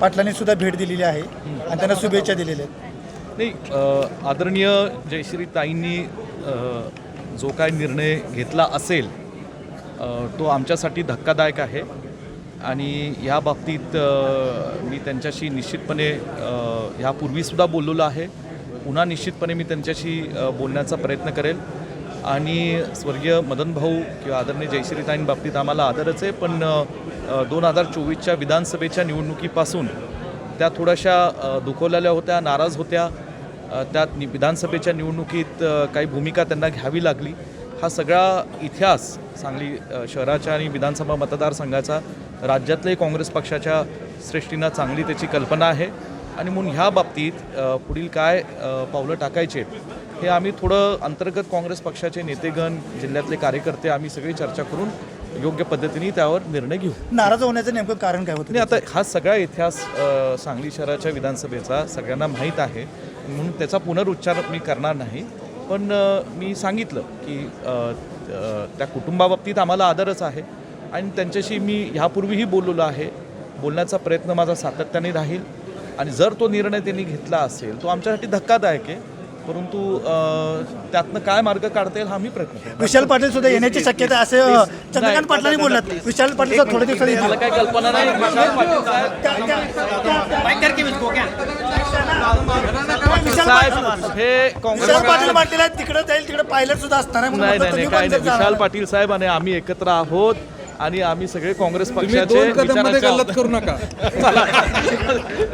पाटलांनी सुद्धा भेट दिलेली आहे आणि त्यांना शुभेच्छा दिलेल्या आहेत. नाही अ, आदरणीय जयश्रीताईंनी अ, जो काय निर्णय घेतला असेल अ, तो आमच्यासाठी धक्कादायक आहे. आणि ह्या बाबतीत अ, मी त्यांच्याशी निश्चितपणे अ, ह्यापूर्वीसुद्धा बोललेलो आहे. पुन्हा निश्चितपणे मी त्यांच्याशी अ, बोलण्याचा प्रयत्न करेल. आणि स्वर्गीय मदन भाऊ किंवा आदरणीय जयश्रीताईंबाबतीत आम्हाला आदरच आहे पण दोन हजार चोवीसच्या विधानसभेच्या निवडणुकीपासून त्या थोड्याशा दुखवलेल्या होत्या नाराज होत्या. त्यात नि विधानसभेच्या निवडणुकीत काही भूमिका त्यांना घ्यावी लागली. हा सगळा इतिहास सांगली शहराच्या आणि विधानसभा मतदारसंघाचा राज्यातल्याही काँग्रेस पक्षाच्या सृष्टीनं चांगली त्याची कल्पना आहे. आणि म्हणून ह्या बाबतीत पुढील काय पावलं टाकायचे हे आम्ही थोडं अंतर्गत काँग्रेस पक्षाचे नेतेगण जिल्ह्यातले कार्यकर्ते आम्ही सगळी चर्चा करून योग्य पद्धतीने त्यावर निर्णय घेऊ. नाराज होण्याचं नेमकं कारण काय होतं आणि आता हा सगळा इतिहास अ, सांगली शहराच्या विधानसभेचा सगळ्यांना माहीत आहे. म्हणून त्याचा पुनरुच्चार मी करणार नाही. पण अ, मी सांगितलं की अ, अ, त्या कुटुंबाबाबतीत आम्हाला आदरच आहे. आणि त्यांच्याशी मी ह्यापूर्वीही बोललेलो आहे. बोलण्याचा प्रयत्न माझा सातत्याने राहील. आणि जर तो निर्णय त्यांनी घेतला असेल तो आमच्यासाठी धक्कादायक आहे. परंतु अ, त्यातनं काय मार्ग काढता येईल हा मी प्रयत्न. विशाल पाटील सुद्धा येण्याची शक्यता असे चंद्रकांत पाटलांनी बोललात विशाल पाटील थोड्या दिवसात मला. काय कल्पना नाही विशाल पाटील साहेब विशाल साहेब पाटील हे काँग्रेस विशाल पाटील म्हटलेलं तिकडे जाईल तिकडे पायलट सुद्धा असणार नाही नाही काय नाही विशाल. पाटील साहेब आणि आम्ही एकत्र आहोत आणि आम्ही सगळे काँग्रेस पक्षाचे गल्लत करू नका